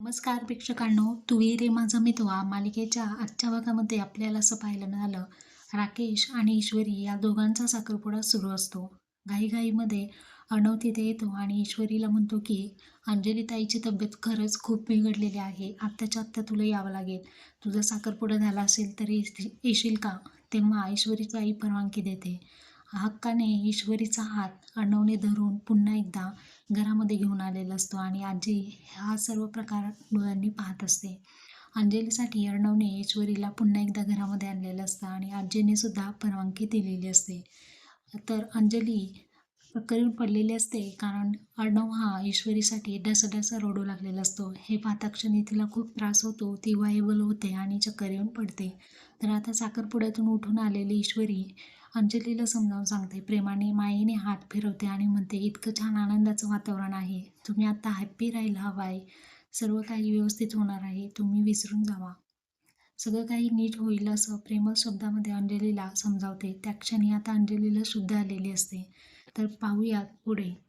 नमस्कार प्रेक्षकांनो तुही रे माझा मितवा मालिकेच्या आजच्या भागामध्ये आपल्याला असं पाहायला मिळालं. राकेश आणि ईश्वरी या दोघांचा साखरपुडा सुरू असतो. घाईघाईमध्ये अर्णव तिथे येतो आणि ईश्वरीला म्हणतो की अंजली ताईची तब्येत खरंच खूप बिघडलेली आहे. आत्ताच्या आत्ता तुला यावं लागेल. तुझा साखरपुडा झाला असेल तरी येशील का? तेव्हा ईश्वरीची आई परवानगी देते. हक्काने ईश्वरीचा हात अर्णवने धरून पुन्हा एकदा घरामध्ये घेऊन आलेला असतो आणि आजी हा सर्व प्रकार डोळ्यांनी पाहत असते. अंजलीसाठी अर्णवने ईश्वरीला पुन्हा एकदा घरामध्ये आणलेलं असतं आणि आजीने सुद्धा परवानगी दिलेली असते. तर अंजली करून पडलेली असते कारण अर्णव हा ईश्वरीसाठी डसडसा रडू लागलेला असतो. हे पाहता क्षणी तिला खूप त्रास होतो. ती वायबल होते आणि चक्कर येऊन पडते. तर आता साखरपुड्यातून उठून आलेली ईश्वरी अंजलीला समजावून सांगते प्रेमाने मायेने हात फिरवते आणि म्हणते इतकं छान आनंदाचं वातावरण आहे. तुम्ही आता हॅप्पी राहायला हवं आहे सर्व काही व्यवस्थित होणार आहे. तुम्ही विसरून जावा. सगळं काही नीट होईल असं प्रेमळ शब्दामध्ये अंजलीला समजावते. त्या क्षणी आता अंजलीला शुद्ध आलेली असते. तर पाहूयात पुढे.